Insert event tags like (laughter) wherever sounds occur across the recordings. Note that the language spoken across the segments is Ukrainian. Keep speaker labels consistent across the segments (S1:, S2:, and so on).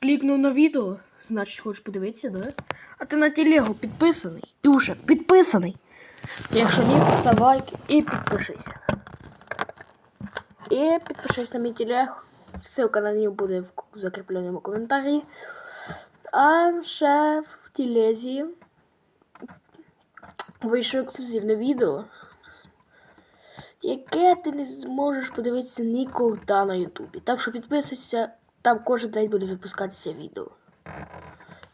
S1: клікнув на відео, значить хочеш подивитися, да? А ти на телегу підписаний. І вже підписаний. Якщо ні, постав лайк і підпишись. І підпишись на мій телег. Ссылка на нього буде в закріпленому коментарі. А ще в телезі вийшло ексклюзивне відео, яке ти не зможеш подивитися ніколи на Ютубі. Так що підписуйся, там кожен день буде випускатися відео.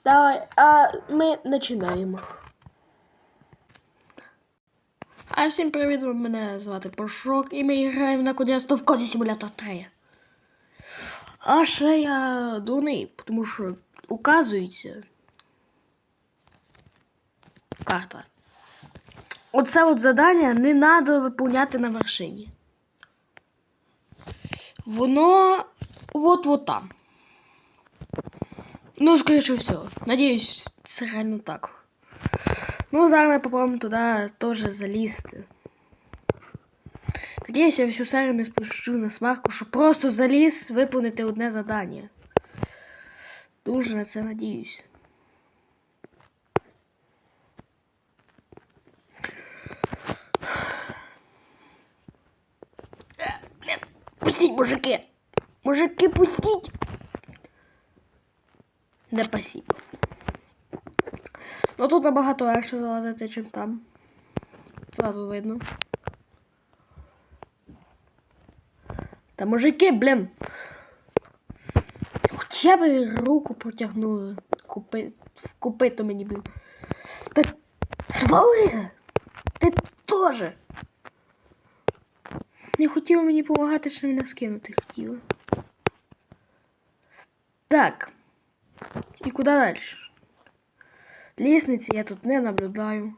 S1: Давай, а ми починаємо. А всім привіт, мене звати Пошок, і ми граємо наконець-то в Коді Симулятор 3. А ще я дурний, тому що указується карта. Оце от задання не треба виповняти на вершині. Воно от-от там. Ну, скоріше всього. Надіюсь, це реально так. Ну, зараз ми попробуємо туди теж залізти. Надіюсь, я всю серію не спущу на смарку, що просто заліз виповнити одне завдання. Дуже на це надіюсь. Е, Блін, пустіть, мужики! Мужики, пустіть! Не спасибо. Ну тут набагато легше залазити, чим там. Зразу видно. Та мужики, блін. Хоча б руку протягнули. Купи... Купи то мені, блін. Та свали! Ти теж. Не хотіла мені допомагати, що мене скинути хотіла. Так. І куди далі? Лестницы я тут не наблюдаю.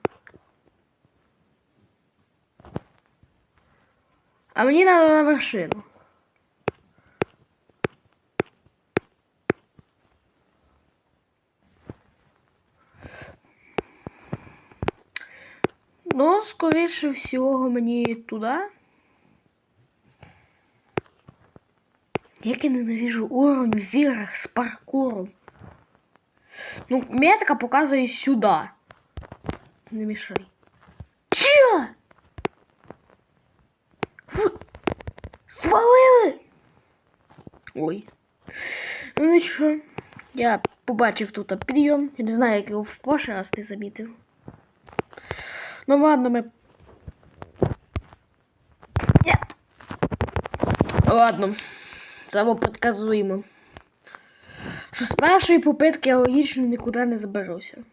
S1: А мені надо на вершину. Ну, скоріше всього, мені туди. Як я ненавижу уровень в іграх з паркуром. Ну, метка показує сюди. Не мішай. Чо? Фу. Свалили! Ой. Ну нічого. Я побачив тут підйом. Я не знаю, як його в прошлый раз не замітив. Ну ладно, ми. Ладно. Це предсказуємо що з першої попитки я логічно нікуди не заберуся.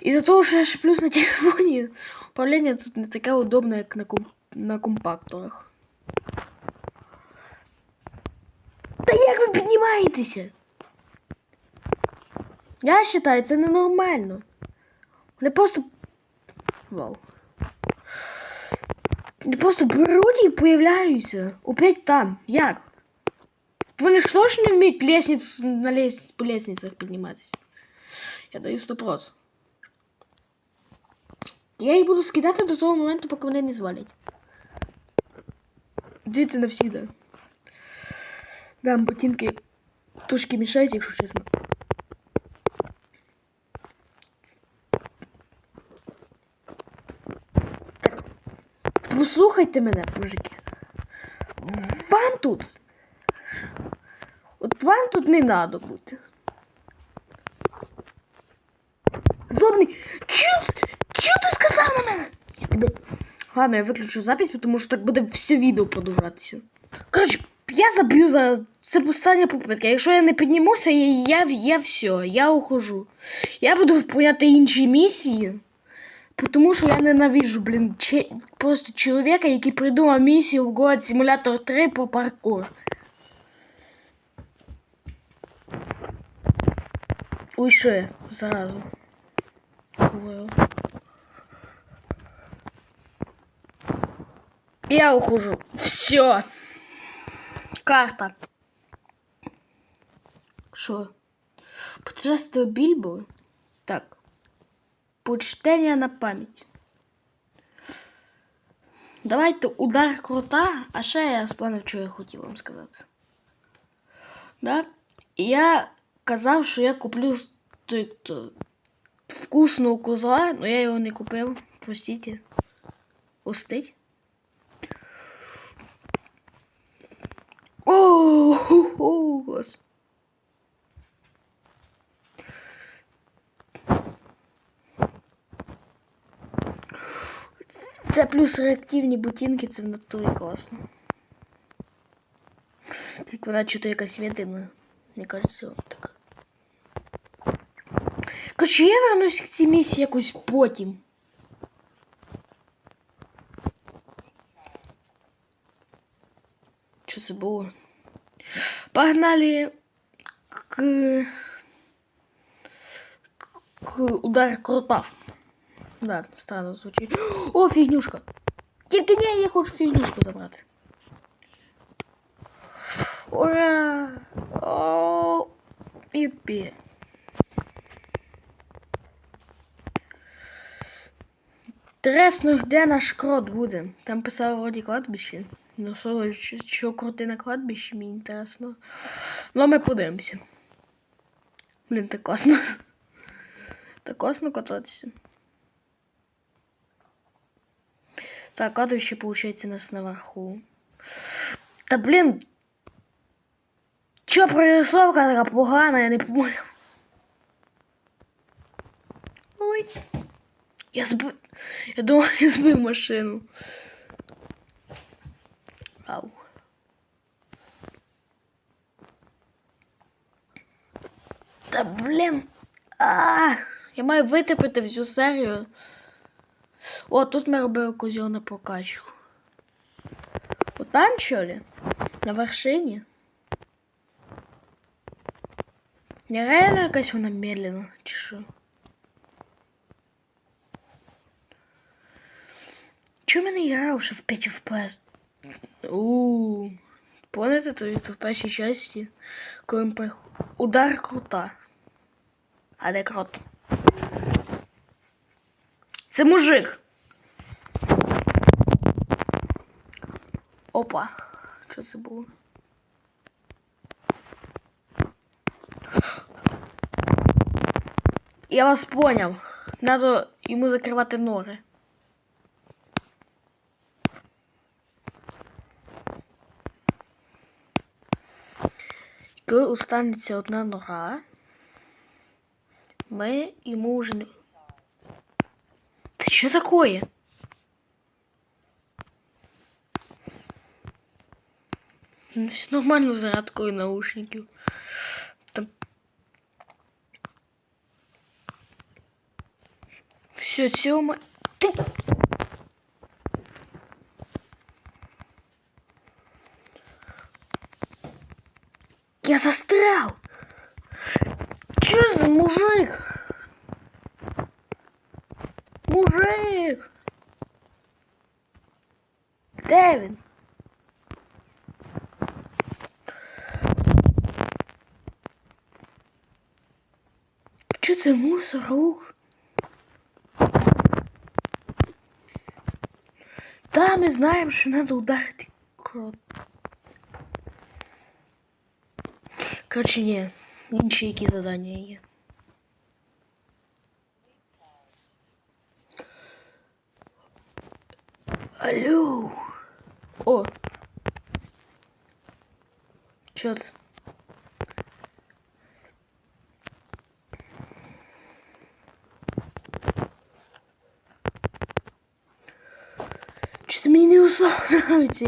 S1: І за того, що я ще плюс на телефоні, управління тут не таке удобне, як на, комп... на компакторах. Та як ви піднімаєтеся? Я вважаю, це ненормально. Вони просто. Вау. Вони просто беруть і появляються. Опять там. Як? Вони ж тоже не вміють лестниц, на лес, по лестницах підніматися. Я даю 100%. Я їх буду скидати до того моменту, поки вони не звалять. Дивіться навсігда. Дам ботинки тушки мішають, якщо чесно. Послухайте мене, мужики. Вам тут От вам тут не надо бути. Зобний. Чо, чо ти сказав на мене? Я тебе... Ладно, я виключу запись, тому що так буде все відео продовжатися. Коротше, я заб'ю за це постання попитки. Якщо я не піднімуся, я, я, я все, я ухожу. Я буду виповняти інші місії. Тому що я ненавижу, блін, че... просто чоловіка, який придумав місію в God Simulator 3 по паркур. Ой, що я зразу. Я ухожу. Все. Карта. Що? Путешествие Більбо? Так. Почтення на пам'ять. Давайте удар крута, а ще я спланив, що я хотів вам сказати. Да? Я казав, що я куплю вкусного козла, але я його не купив. Простите. Устить. О, ху, Це плюс реактивні ботинки, це в натурі класно. Так вона чого якась віддана. Мені кажеться, так. Короче, я вернусь к цій місії якось потім. Що це було? Погнали к... к удар крута. Да, странно звучить. О, фігнюшка. Тільки ні, я хочу фігнюшку забрати. Ура! О, Іпі. Інтересно, де наш крот буде? Там писав вроді кладбище. Ну, що, що- крути на кладбищі, мені інтересно. Ну, а ми подивимося. Блін, так класно. (laughs) Так класно кататися. Так, кладбище, получается, у нас наверху. Та блін. Чо прорисовка така погана, я не понял. Ой. Я збив. Я думав, я збив машину. Ау. Та блін. А, я маю витепити всю серію. О, тут ми робили козьол на прокачку. Вот там, что ли? На вершині? Нереально якась вона медленно, чи що? Чому мене гра вже в 5 FPS? Ууу. Помните, то в першій часті, коли ми прих... Удар крута. А де крот? Це мужик. Опа. Що це було? Я вас понял. Надо йому закривати нори. Коли останеться одна нога, ми йому вже не... Що такое? Ну, все нормально з зарядкою наушників. Там... Все, цьому... Ти... Я застрял! Чё за мужик? Мужик! Де він? Що це мусор, рух? Да, ми знаємо, що треба ударити крот. Короче, ні, інші які задання є. Алло. О. Чё це? Что-то мне не условно нравится.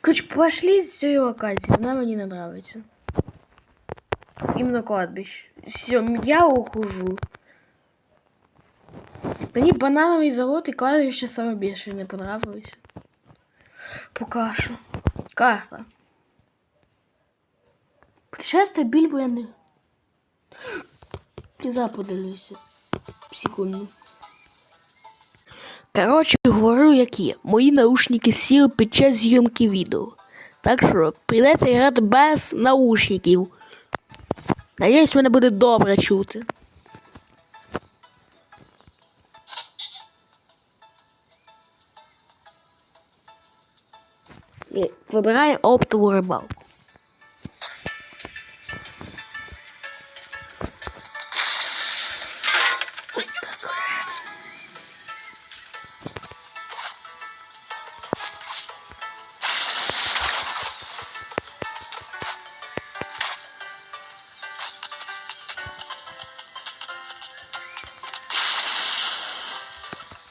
S1: Короче, пошли с цієї локації, вона мені не нравится. Именно кладбище. Все, я ухожу. Мені банановий завод і кладбище саме більше не понравилось. Пока що. Карта. Путешествие Більбо я не... Я подивлюся. Секунду. Коротше, говорю, як є. Мої наушники сіли під час зйомки відео. Так що прийдеться грати без наушників. Надіюсь, мене буде добре чути. И выбираем оптовую рыбалку.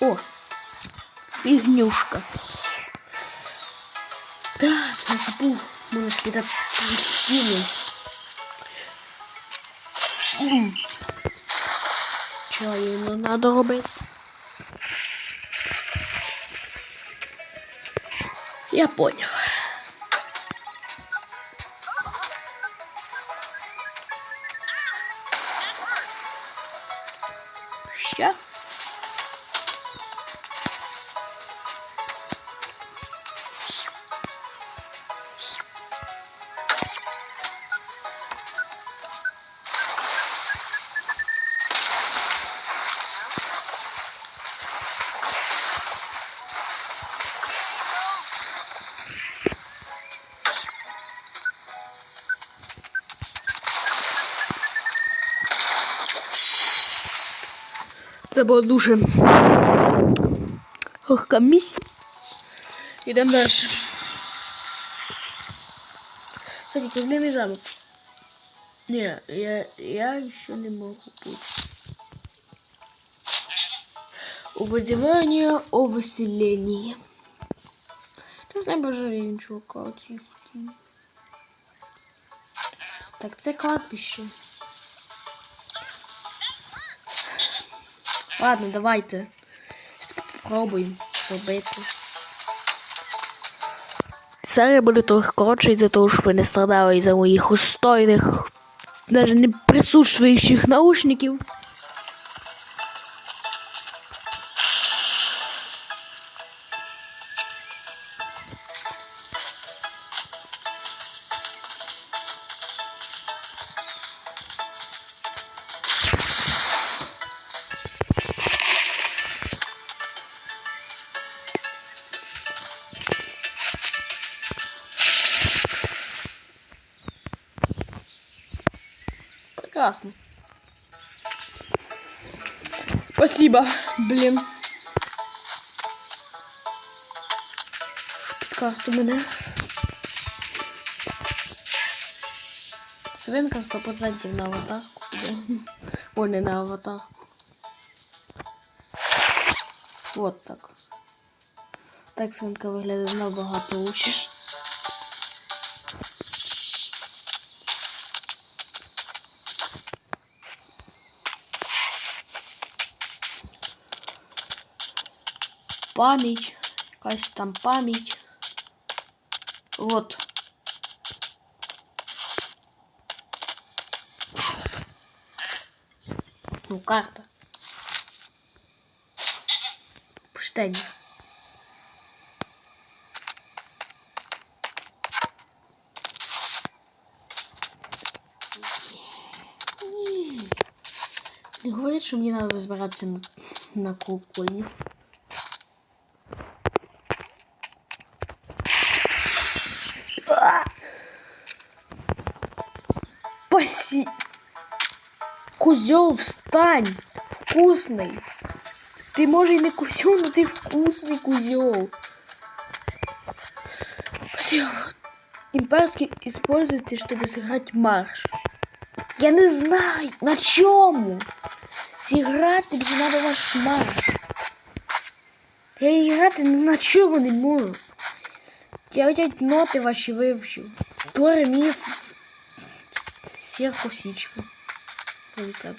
S1: О, фигнюшка тупу, можно сказать, причину. Чого їй ему надо робити? Я понял. Це було дуже легка місія. Йдемо далі. Кстати, козлиный замок. Не, я, я еще не могу быть. Уведомление о выселении. Ти знаю бажаю іншого кауті. Так, це кладбище. Ладно, давайте. Все-таки попробуємо зробити. Серія буде трохи коротше із-за того, що ви не страдали із-за моїх устойних, навіть не присутствуючих наушників. Прекрасно. Спасибо, блин. Підкасту мене. Свинка 100% на аватарку. Ой, не на аватарку. Вот так. Так свинка виглядає набагато лучше. Пам'ять, якась там пам'ять. Вот. Ну, карта. Пустыня. Не говорит, что мне надо разбираться на, на кукольню. Козел, встань. Вкусный. Ты, может, и не козел, но ты вкусный козел. Спасибо. Имперский используйте, чтобы сыграть марш. Я не знаю, на чому. Зіграти мені надо ваш марш. Я грати ні на чому не можу. Я опять ноти ваші вивчив. Тори мій Сер косичка. Было.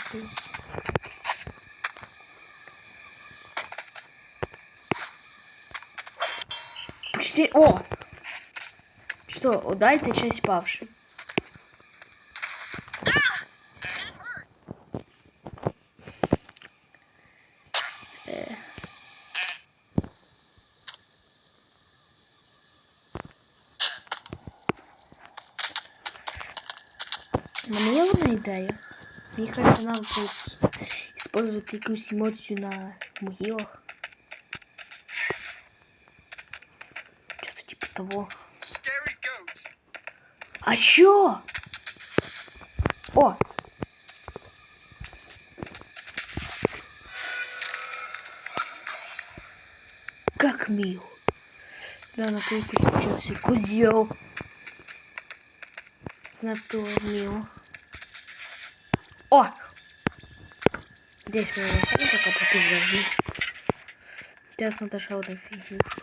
S1: Почти... О! Что, удайте часть павшей. канал будет использовать якусь эмоцию на могилах. Что-то типа того. А чё? О! Как мил. Да, на то и прикрутился. Кузел. На то мил. О! Здесь мы находим, пока против зажги. тиснути ще один фігнюшку.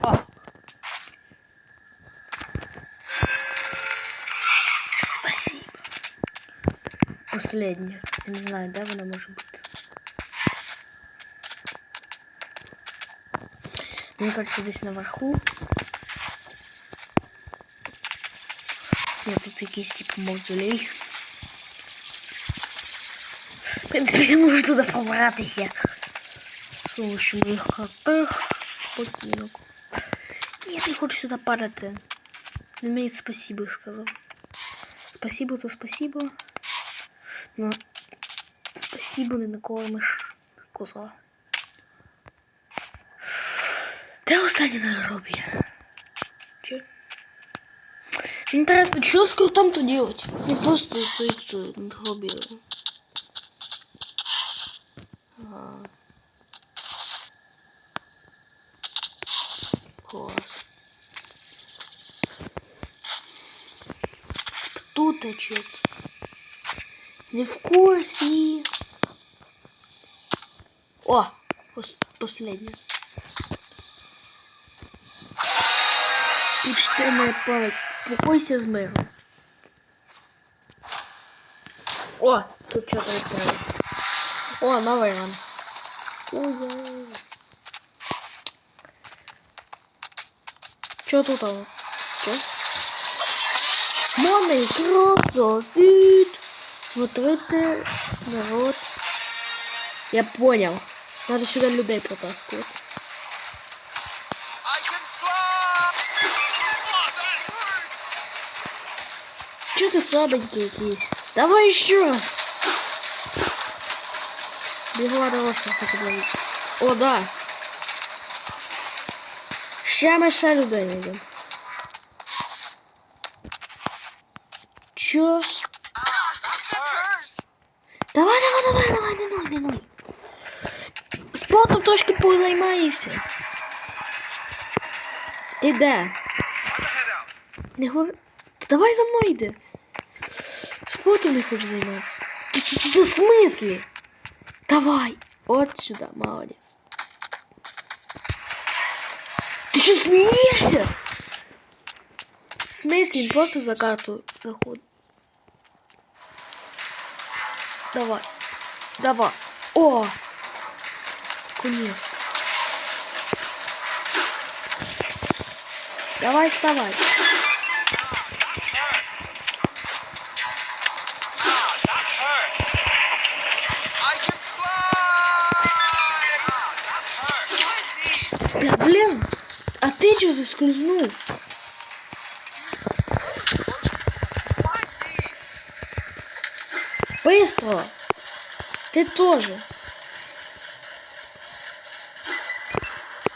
S1: О! Спасибо. Последнє. Я не знаю, де вона може бути. Мені кажется, десь наверху. Ні, тут якийсь типу мавзолей. В принципі, я можу туди побратися. Помощью моїх крутих ботинок. Ні, я не хочу сюди падати. Він мені спасибо сказав. Спасибо, то спасибо. Но спасибо не накормиш коза. Де останнє на робі? Интересно, что с крутом-то делать? Не просто стоит э, на гробе. Ага. Класс. Кто-то что-то. Не в курсе. О, пос последнее. Почтенная память. Покойся з миром. О, тут что-то відкрилось. О, новий ран. Что тут? Что? Мамы, красавит. Смотрите, народ. Я понял. Надо сюда людей протаскивать. Ты слабенький якийсь? Давай еще раз. Бегла дорожка, кстати, говорит. О, да. Ща ми ще людей йдемо. Чо? Давай, давай, давай, давай, не ной, не ной. Спортом трошки позаймаєшся. Ти де?
S2: Head.
S1: Не говори. Давай за мною йди. Спортом не хочеш займатися. Ти, ти, ти, ти в смислі? Давай. От сюди, молодець. Ти що смієшся? В смислі, він просто за карту заходить. Давай. Давай. О! Конец. Давай вставай. А ты что заскользнул? Быстро! Ты тоже.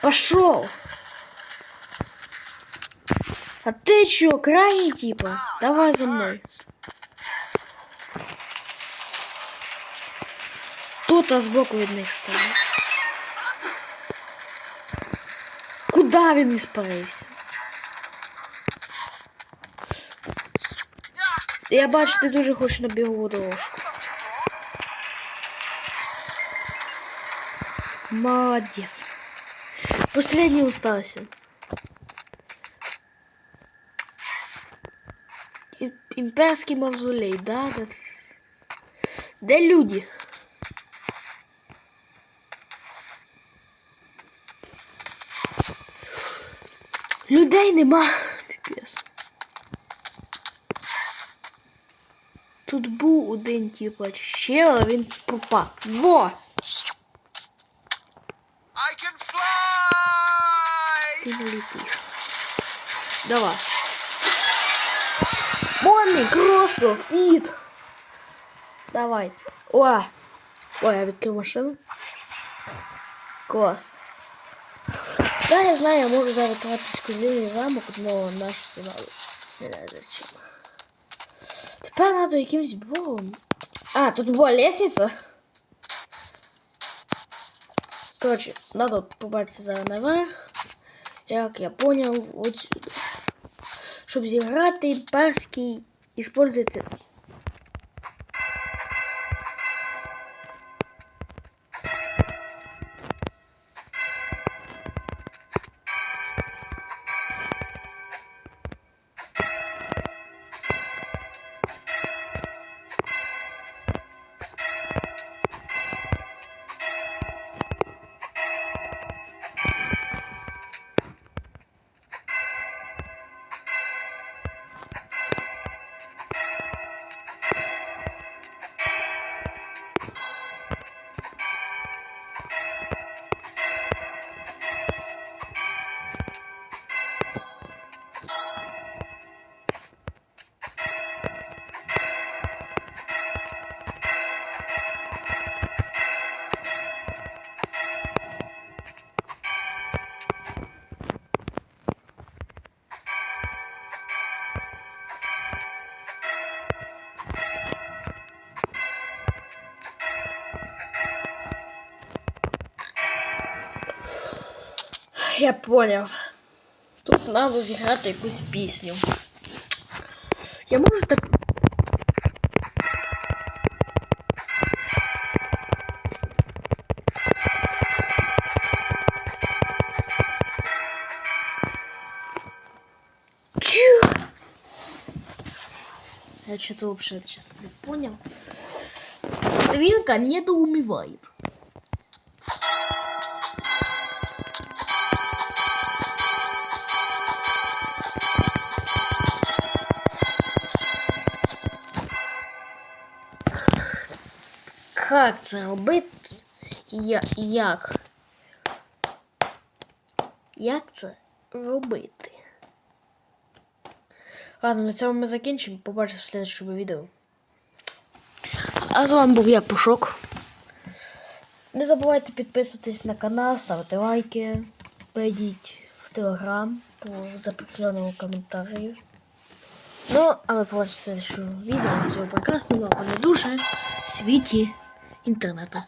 S1: Пошел. А ты чё, крайний типа? Давай за мной. Тут сбоку від них стане. Куда він іспарився? Я бачу, ти дуже хочеш на бігову дорожку. Молодец. Последний остался. І- Імперський мавзолей, да? да. Де люди? Людей нема. Піпець. Тут був один, типа, ще, але він пропав. Во!
S2: I can fly!
S1: Ти не летиш. Давай. Монey, кроссо, фіт. Давай. О! Ой, я відкрив машину. Клас. Да, я знаю, я можу зараз тратити кузильний замок, но наш сигнал не зачем. Тепер надо якимсь богом. А, тут була лестница. Короче, надо побачити зараз наверх. Як я понял, от сюди. Щоб зіграти используйте. Я поняв. Тут треба зіграти якусь пісню. Я можу так. Я что-то вообще сейчас не понял. Свинка недоумевает. Це робити? Я, як? Як це робити? Ладно, на цьому ми закінчимо. Побачимося в следующому відео. А з вами був я Пушок. Не забувайте підписуватись на канал, ставити лайки, перейдіть в телеграм по закріпленому коментарю. Ну, а ми побачимося в следующому відео. Всього прекрасного, не дуже світі Então, Natal.